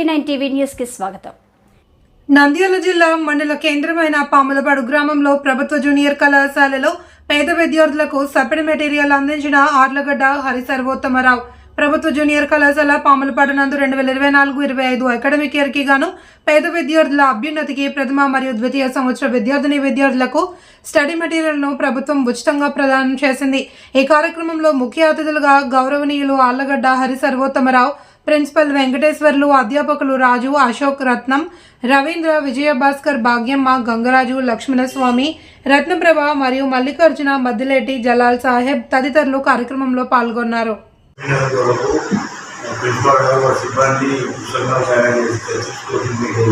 Sixty nine TV న్యూస్కి స్వాగతం. నంద్యాల జిల్లా మండల కేంద్రమైన పాములపాడు గ్రామంలో ప్రభుత్వ జూనియర్ కళాశాలలో పేద విద్యార్థులకు సపడి మెటీరియల్ అందించిన ఆర్లగడ్డ హరి సర్వోత్తమరావు ప్రభుత్వ జూనియర్ కళాశాల పాములపాడు నందు రెండు వేల ఇరవై నాలుగు ఇరవై ఐదు అకాడమిక్ ఇయర్కి గాను పేద విద్యార్థుల అభ్యున్నతికి ప్రథమ మరియు ద్వితీయ సంవత్సర విద్యార్థిని విద్యార్థులకు స్టడీ మెటీరియల్ను ప్రభుత్వం ఉచితంగా ప్రదానం చేసింది. ఈ కార్యక్రమంలో ముఖ్య అతిథులుగా గౌరవనీయులు ఆళ్ళగడ్డ హరి సర్వోత్తమరావు ప్రిన్సిపల్ వెంకటేశ్వర్లు అధ్యాపకులు రాజు అశోక్ రత్నం రవీంద్ర విజయభాస్కర్ భాగ్యమ్మ గంగరాజు లక్ష్మణస్వామి రత్నప్రభ మరియు మల్లికార్జున మద్దిలేటి జలాల్ సాహెబ్ తదితరులు కార్యక్రమంలో పాల్గొన్నారు ప్రిన్సిపాల్ సిబ్బంది పుస్తకాలు తయారు చేసి మీకు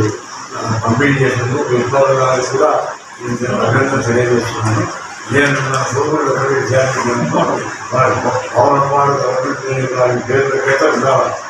పంపిణీ చేసినందుకు ప్రిన్సిపాల్ గారు కూడా అభినందన తెలియజేస్తున్నాను నేను నా విద్యార్థులను వారి గవర్నమెంట్ వారి పేరు ఉండాలి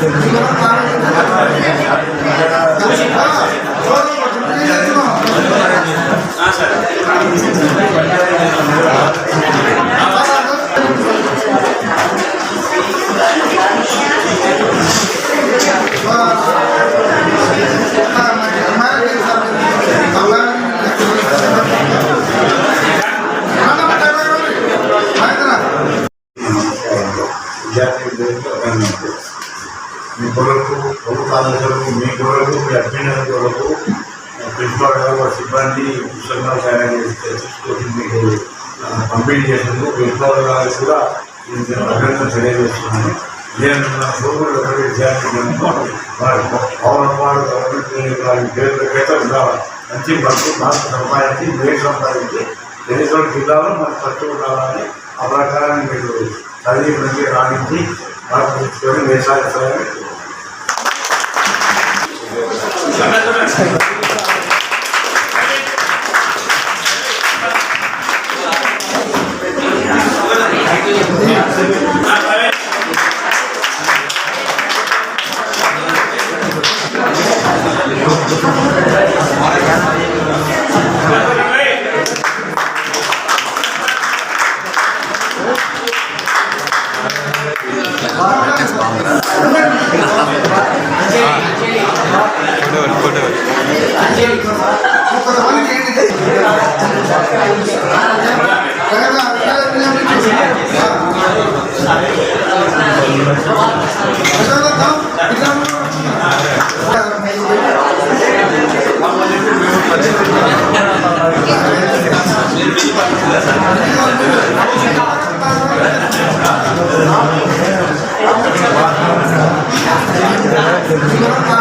分かる? మీ కొరకు ప్రభుత్వాలకు మీ కొరకు మీ అభ్యర్థుల కొరకు ప్రిన్సిపాల్ గారు సిబ్బంది పుస్తకాలు తయారు చేసి తెచ్చుకొని మీకు పంపిణీ చేసినందుకు ప్రిన్సిపాల్ గారు కూడా నేను అభ్యర్థన తెలియజేస్తున్నాను. నేను నా సోదరుడు ఒకటి విద్యార్థులను వారి పౌరపాడు గవర్నమెంట్ వారి పేరు క్రితం ఉండాలి. మంచి బస్సు మార్పు సంపాదించి వేడి సంపాదించి దేశం జిల్లాలో మన ఖర్చు ఉండాలని ఆ ప్రకారాన్ని మీరు చదివి మంచి రాణించి 아, 여기 매사였어요. Gracias.